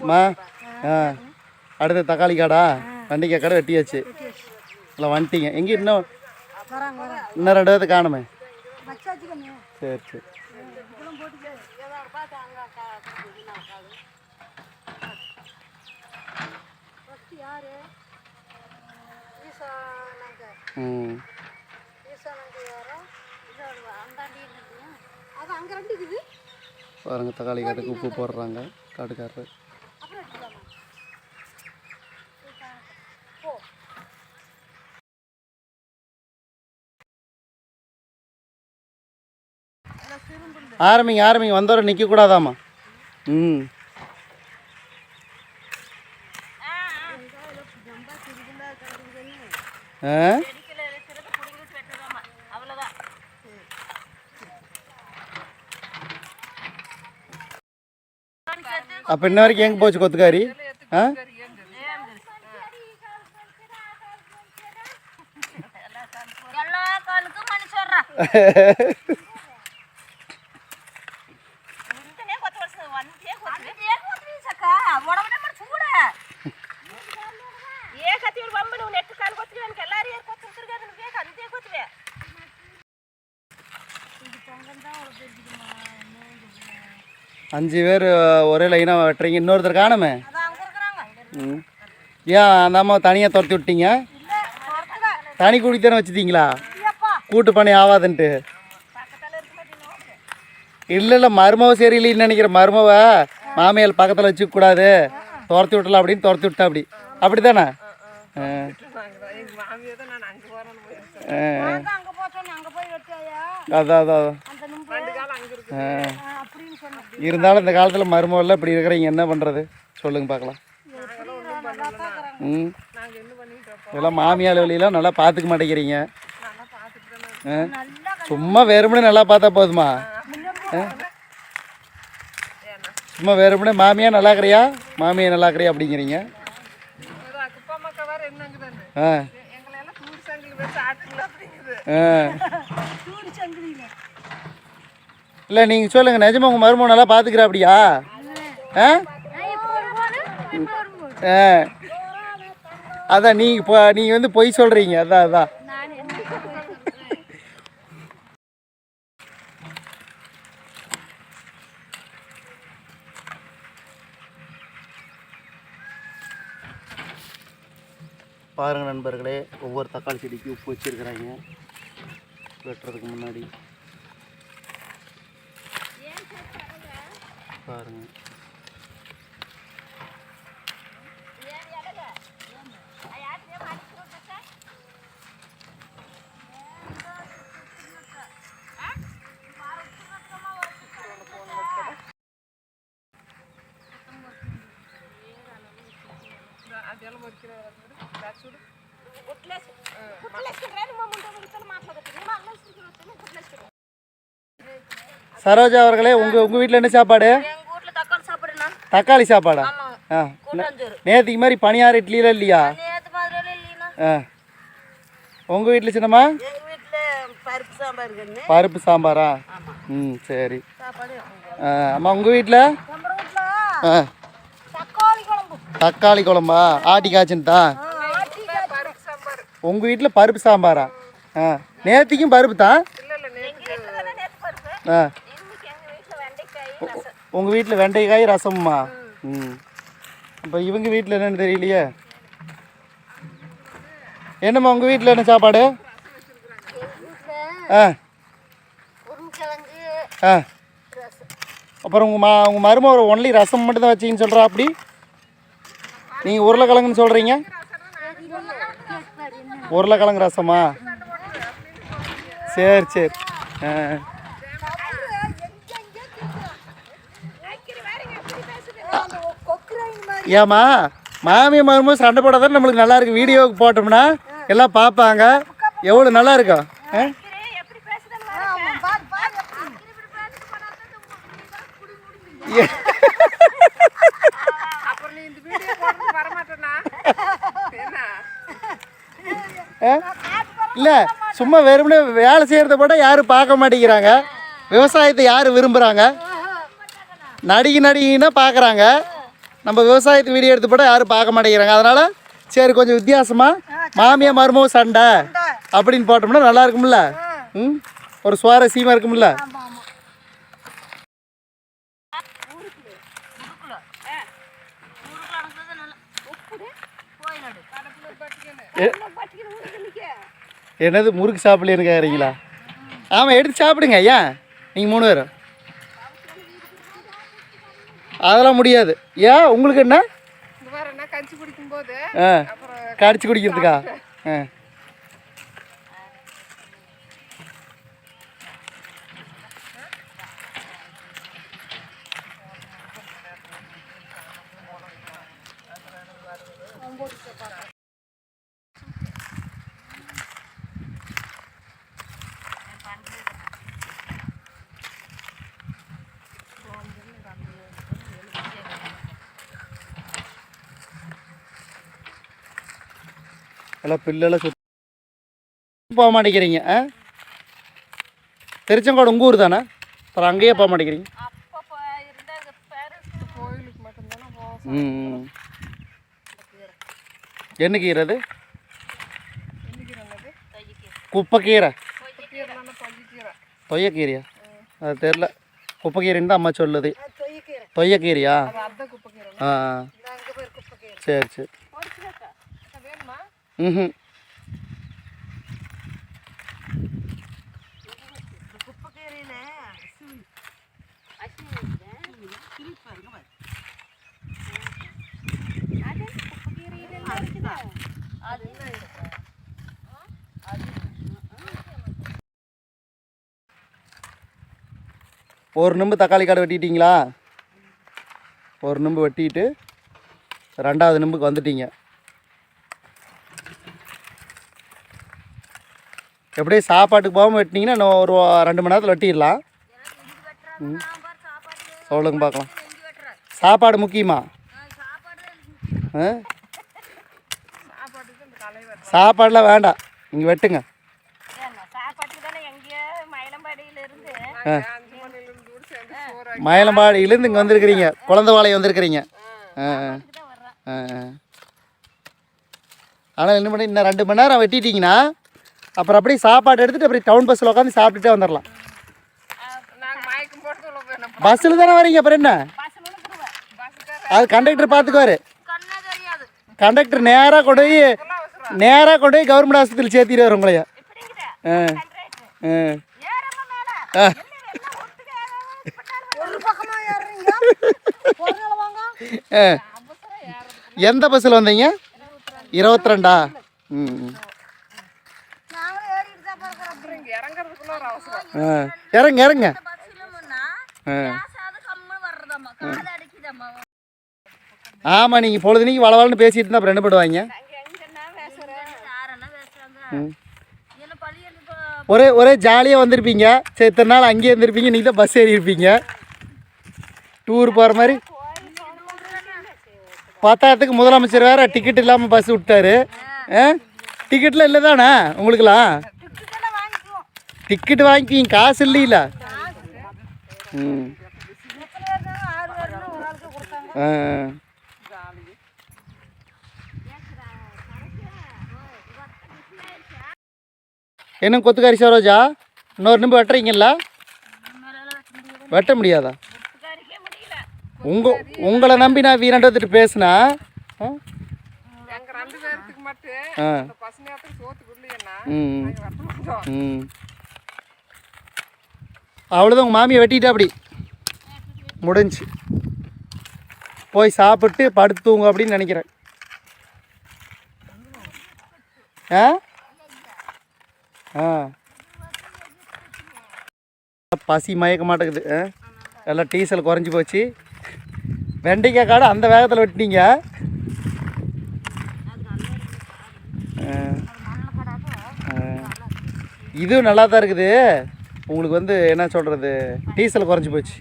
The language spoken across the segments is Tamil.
அம்மா ஆ அடுத்து தக்காளி காடா வண்டிக்காய் கடை வெட்டியாச்சு. இல்லை வந்துட்டீங்க. எங்கே இன்னும்? இன்னும் ரெண்டு பேர்த்து காணுமே. சரி சரி. ம். பாருங்க தக்காளி காட்டுக்கு உப்பு போடுறாங்க காட்டுக்காரர். ஆரம்பிங்க ஆரம்பிங்க. வந்தவரை நிற்கக்கூடாதாம்மா ம். ஆ? அப்போ இன்ன வரைக்கும் எங்கே போச்சு கொத்துக்காரி? ஆ? எல்லா காலுக்கும் மணி சொல்றா அஞ்சு பேர் ஒரே லைனாக வெட்டுறீங்க. இன்னொருத்தர் காணுமே? அதான் அங்க இருக்கிறாங்க. ம். ஏன் அந்த அம்மா தனியாக துரத்தி விட்டீங்க? தனி குடித்தனம் வச்சுட்டீங்களா? கூட்டு பணி ஆகாதுன்ட்டு பக்கத்தால இருக்க மாட்டேங்க இல்லை இல்லை மருமவ சரியில்லைன்னு நினைக்கிற மருமவ மாமியார் பக்கத்தில் வச்சுக்கூடாது துரத்தி விட்டலாம் அப்படின்னு துரத்தி விட்டா அப்படி. அப்படி தானே அங்கே போச்சோன்னு அங்கே போய் வச்சாயா அதான் அதான் அதான். இருந்தாலும் இந்த காலத்தில் மருமவெல்லாம் இப்படி இருக்கிறீங்க என்ன பண்ணுறது சொல்லுங்க பார்க்கலாம். ம். இதெல்லாம் மாமியார் வழியெல்லாம் நல்லா பார்த்துக்க மாட்டேங்கிறீங்க? சும்மா வெறுமனே நல்லா பார்த்தா போதுமா? சும்மா வெறுமனே மாமியா நல்லா இருக்கிறியா? மாமியா நல்லா இருக்கிறியா அப்படிங்கிறீங்க? ஆ. ஆ. இல்லை நீங்கள் சொல்லுங்கள் நிஜமா உங்கள் மருமகன் நல்லா பார்த்துக்கிறா அப்படியா ஆ? ஆ. அதான் நீங்கள் இப்போ நீங்கள் வந்து பொய் சொல்கிறீங்க அதான் அதான். பாருங்கள் நண்பர்களே ஒவ்வொரு தக்காளி செடிக்கு உப்பு வச்சுருக்குறாங்க. வெட்டுறதுக்கு முன்னாடி. பாருங்க. சரோஜா அவர்களே உங்க உங்க வீட்டில் என்ன சாப்பாடு? தக்காளி சாப்பாடா? ஆ. நேற்றுக்கு மாதிரி பணியார இட்லிலாம் இல்லையா? ஆ. உங்கள் வீட்டில் சின்னம்மா? பருப்பு சாம்பார் கண்ணு. பருப்பு சாம்பாரா? ம் சரி. சாப்பாடு ஆ, அம்மா உங்கள் வீட்டில் ஆ. தக்காளி குழம்பு. ஆட்டி காய்ச்சின்ட்டா? உங்கள் வீட்டில் பருப்பு சாம்பாரா. ஆ. நேற்றுக்கும் பருப்பு தான்? ஆ இன்னைக்கு எங்கள் வீட்டில் வெண்டைக்காய் ரசம் உங்கள் வீட்டில் வெண்டைக்காய் ரசம்மா? ம். இப்போ இவங்க வீட்டில் என்னென்னு தெரியலையே? என்னம்மா உங்கள் வீட்டில் என்ன சாப்பாடு? ஆ. ஆ. அப்புறம் உங்கள் மா உங்கள் மருமக ஒன்லி ரசம் மட்டும் தான் வச்சிங்கன்னு சொல்கிறா அப்படி? நீங்கள் உருளைக்கிழங்குன்னு சொல்கிறீங்க உருளைக்கிழங்கு ரசமா? சரி சரி. ஆ கொக்குறாங்க மாதிரி ஏம்மா மாமி மருமும் சண்டை போடாதான் நம்மளுக்கு நல்லா இருக்கு. வீடியோவுக்கு போட்டோம்னா எல்லாம் பார்ப்பாங்க. எவ்வளோ நல்லா இருக்கும் ஆ? இல்லை சும்மா வெறுமனே வேலை செய்கிறத போட யாரும் பார்க்க மாட்டேங்கிறாங்க. விவசாயத்தை யார் விரும்புகிறாங்க நடிகை நடிகைன்னா பார்க்குறாங்க. நம்ம விவசாயத்து வீடியோ எடுத்து போட்டால் யாரும் பார்க்க மாட்டேங்கிறாங்க. அதனால சரி கொஞ்சம் வித்தியாசமாக மாமியா மருமக சண்டை அப்படின்னு போட்டோம்னா நல்லா இருக்கும்ல? ம்? ஒரு சுவாரஸ்யமாக இருக்கும்ல? என்னது முறுக்கு சாப்பிடலன்னு கேட்குறீங்களா ஆமாம் எடுத்து சாப்பிடுங்க ஏன் நீங்கள் மூணு பேரும். அதெல்லாம் முடியாது. ஏன்? உங்களுக்கு என்ன? கடிச்சு குடிக்கிறதுக்கா? ஆ. எல்லாம் பில்லெல்லாம் சுத்த போக மாட்டேங்கிறீங்க ஆ? திருச்செங்கோடு உங்கள் ஊர் தானே? அப்புறம் அங்கேயே போக மாட்டேங்கிறீங்க. ம். என்ன கீரை அது? குப்பைக்கீரை. தொய்யக்கீரையா? அது தெரில குப்பைக்கீரைன்னு தான் அம்மா சொல்லுது. தொய்யக்கீரையா? ஆ சரி சரி. ம் ஒரு நம்பு தக்காளி காடு வெட்டிட்டீங்களா? ஒரு நம்பு வெட்டிட்டு ரெண்டாவது நம்புக்கு வந்துட்டீங்க. எப்படியும் சாப்பாட்டுக்கு போகாமல் வெட்டினீங்கன்னா இன்னும் ஒரு ரெண்டு மணி நேரத்தில் வெட்டிடலாம். ம். சொல்லுங்க பார்க்கலாம். சாப்பாடு முக்கியமா? ஆ? சாப்பாடுலாம் வேண்டாம். இங்கே வெட்டுங்க. மயிலம்பாடியிலேருந்து இங்கே வந்திருக்கிறீங்க. குழந்தை வந்திருக்கிறீங்க. ஆ ஆ. ஆ ஆ. ஆனால் என்ன பண்ணி இன்னும் ரெண்டு மணி நேரம் வெட்டிட்டீங்கன்னா அப்புறம் அப்படியே சாப்பாடு எடுத்துகிட்டு அப்படியே டவுன் பஸ்ஸில் உட்காந்து சாப்பிட்டுட்டே வந்துடலாம். பஸ்ஸில் தானே வரீங்க அப்புறம் என்ன? அது கண்டக்டர் பார்த்துக்குவாரு. கண்டக்டர் நேராக கொண்டு போய் நேராக கொண்டு போய் கவர்மெண்ட் ஆஸ்பத்திரியில் சேர்த்திடுவார் உங்களைய. ஆ ஆ. ஆ. ஆ. எந்த பஸ்ஸில் வந்தீங்க? இருபத்தி ரெண்டா? ம் ம். நாங்களும் ஏறிட்டு தான் பார்க்குறோம் அப்புறம் இங்கே இறங்குறதுக்குள்ள ஒரு அவசரம் ஆ இறங்க இறங்க. ஆமாம் நீங்கள் பொழுதுனைக்கு வளவலன்னு பேசிட்டு இருந்தால் அப்புறம் என்ன பண்ணுவாங்க? ஒரே ஒரே ஜாலியாக வந்திருப்பீங்க. சரி இத்தனை நாள் அங்கேயே இருந்திருப்பீங்க நீங்கள் தான் பஸ் ஏறி இருப்பீங்க. டூர் போகிற மாதிரி. பத்தாயிரத்துக்கு முதலமைச்சர் வேறு டிக்கெட் இல்லாமல் பஸ் விட்டாரு. ஆ? டிக்கெட்லாம் இல்லை தானே உங்களுக்குலாம் டிக்கெட் வாங்கிக்கிங்க காசு இல்லையில. ம். ஆ என்ன கொத்துக்காரி சரோஜா? இன்னொரு நிம்பு வெட்டுறீங்கல்ல? வெட்ட முடியாதா? கறிக்கே முடியல உங்க உங்களை நம்பி நான் வீரண்ட வந்துட்டு பேசுனா? ஆ? எங்கள் ரெண்டு பேர்த்துக்கு மட்டும் ஆ இந்த பசு நேரத்துக்கு சோத்துக்கு இல்லையண்ணா ம் நாங்கள் வெட்ட மாட்டோம் ம் அவ்வளோதான் உங்கள் மாமியை வெட்டிட்டா அப்படி? முடிஞ்சு. போய் சாப்பிட்டு படுத்து தூங்க அப்படின்னு நினைக்கிறேன். ஆ? ஆ. பசி மயக்க மாட்டேங்குது ஆ? எல்லாம் டீசல் குறைஞ்சி போச்சு. வெண்டைக்காய் காடை அந்த வேகத்தில் வெட்டினீங்க இதுவும் நல்லா தான் இருக்குது. உங்களுக்கு வந்து என்ன சொல்கிறது டீசல் குறைஞ்சி போச்சு.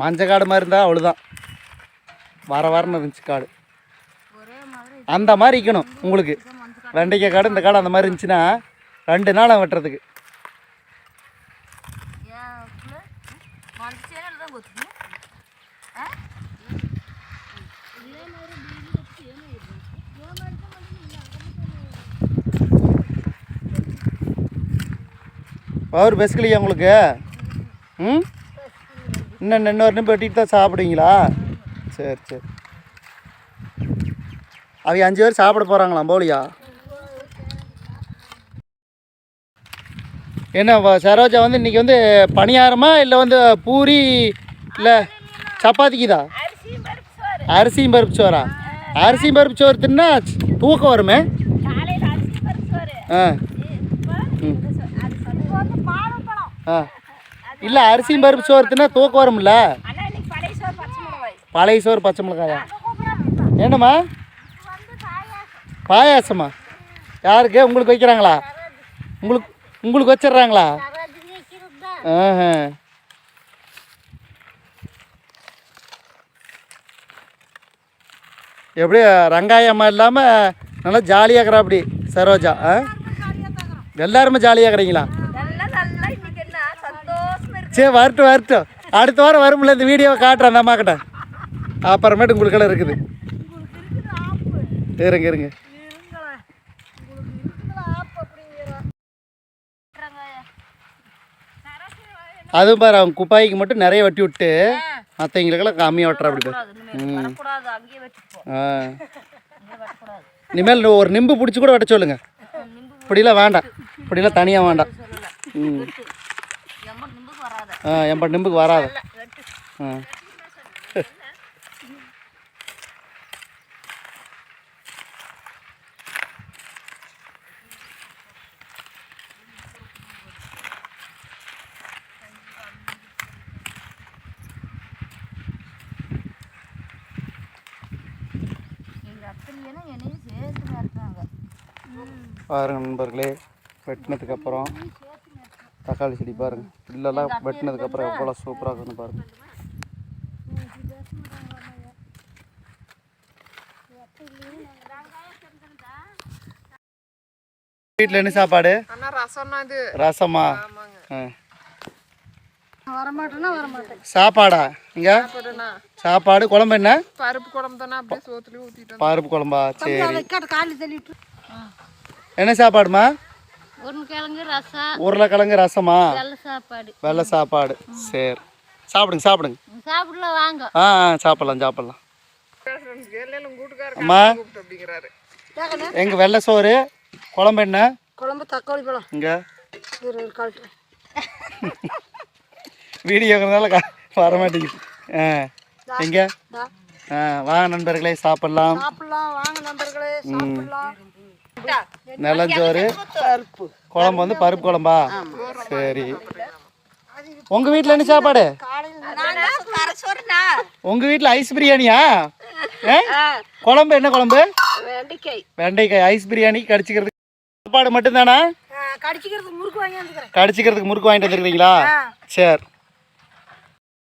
மஞ்சள் காடு மாதிரி இருந்தால் அவ்வளோதான் வர வரன்னு இருந்துச்சு காடு. அந்த மாதிரி இருக்கணும் உங்களுக்கு. வெண்டைக்காய் காடு இந்த காடு அந்த மாதிரி இருந்துச்சுன்னா ரெண்டு நாள் வெட்டுறதுக்கு. பவர் பெஸ்கலையா உங்களுக்கு? ம்? இன்னும் இன்னொரு நிமிடம் வெட்டிட்டு தான் சாப்பிடுவீங்களா? சரி சரி. அவங்க அஞ்சு பேர் சாப்பிட போகிறாங்களாம் போலியா? என்ன சரோஜா வந்து இன்னைக்கு வந்து பணியாரமா இல்லை வந்து பூரி இல்லை சப்பாத்திக்குதா? அரிசியும் பருப்பு சோறு? அரிசியும் பருப்பு சோறா தின்னா தூக்கம் வருமே? ஆ. இப்போ இந்த சோ- அது சொல்லி வந்து பாலப்பழம் ஆ. இல்லை அரிசியும் பருப்பு சோறு தின்னா தூக்கம் வரும்ல? பழைய சோறு பச்சை மிளகாயா? என்னம்மா? பாயாசமா? யாருக்கு? உங்களுக்கு வைக்கிறாங்களா? உங்களுக்கு உங்களுக்கு வச்சிடுறாங்களா? ஆஹா. எப்படி ரங்காயம்மா இல்லாமல் நல்லா ஜாலியாக இருக்கிறா அப்படி சரோஜா ஆ? எல்லாருமே ஜாலியாக இருக்கிறீங்களா நல்லா நல்லா இன்னைக்கு என்ன சந்தோஷமா இருக்கு சரி வரட்டும் வரட்டும். அடுத்த வாரம் வரும்ல இந்த வீடியோவை காட்டுறேன் அந்த அம்மா கிட்ட அப்புறமேட்டு உங்களுக்கெல்லாம் இருக்குது. இருங்க இருங்க. அதுவும் பாரு அவங்க குப்பாய்க்கு மட்டும் நிறைய வெட்டி விட்டு மற்றவங்களுக்கெல்லாம் கம்மியாக வெட்டுறா அப்படி ஆ. இனிமேல் ஒரு நிம்பு பிடிச்சி கூட வெட்ட சொல்லுங்க. இப்படிலாம் வேண்டாம். இப்படிலாம் தனியாக வேண்டாம். ம். ஆ எண்பது நிம்புக்கு வராது. ஆ. பாருங்க நண்பர்களே வெட்டினதுக்கு அப்புறம். தக்காளி செடி பாருங்க. இல்லைல்லாம் வெட்டினதுக்கு அப்புறம் எவ்வளோ சூப்பராக இருக்குன்னு பாருங்க. வீட்டில் என்ன சாப்பாடு? அண்ணா ரசம்னா இது. ரசமா? சாப்பாடா? இங்க? சாப்பாடு குழம்பு என்ன? பருப்பு குழம்பு பருப்பு குழம்பா? சரி. என்ன சாப்பாடுமா உருளைக்கிழங்கு ரசம் உருளைக்கிழங்கு ரசமா? வெள்ளை சாப்பாடு. வெள்ளை சாப்பாடு. சரி. சாப்பிடுங்க சாப்பிடுங்க. சாப்பிடலாம் வாங்க. ஆ சாப்பிட்லாம் சாப்பிட்லாம். அம்மா? எங்கள் வெள்ளை சோறு? குழம்பு என்ன? குழம்பு தக்காளி பழம். இங்கே? வீடியோங்கிறதுனால வர மாட்டேங்குது. ஆ எங்கே? ஆ வாங்க நண்பர்களே சாப்பிட்லாம். சாப்பிடலாம் வாங்க நண்பர்களே சாப்பிடலாம். நிலஞ்சோறு குழம்பு வந்து பருப்பு குழம்பா? சரி. உங்கள் வீட்டில் என்ன சாப்பாடு? சோறுண்ணா உங்கள் வீட்டில் ஐஸ் பிரியாணியா? குழம்பு என்ன குழம்பு? வெண்டைக்காய். வெண்டைக்காய் ஐஸ் பிரியாணி கடிச்சிக்கிறதுக்கு சாப்பாடு மட்டும்தானா? கடிச்சிக்கிறதுக்கு முறுக்கு வாங்கி கடிச்சிக்கிறதுக்கு முறுக்கு வாங்கிட்டு வந்துருக்கீங்களா சரி.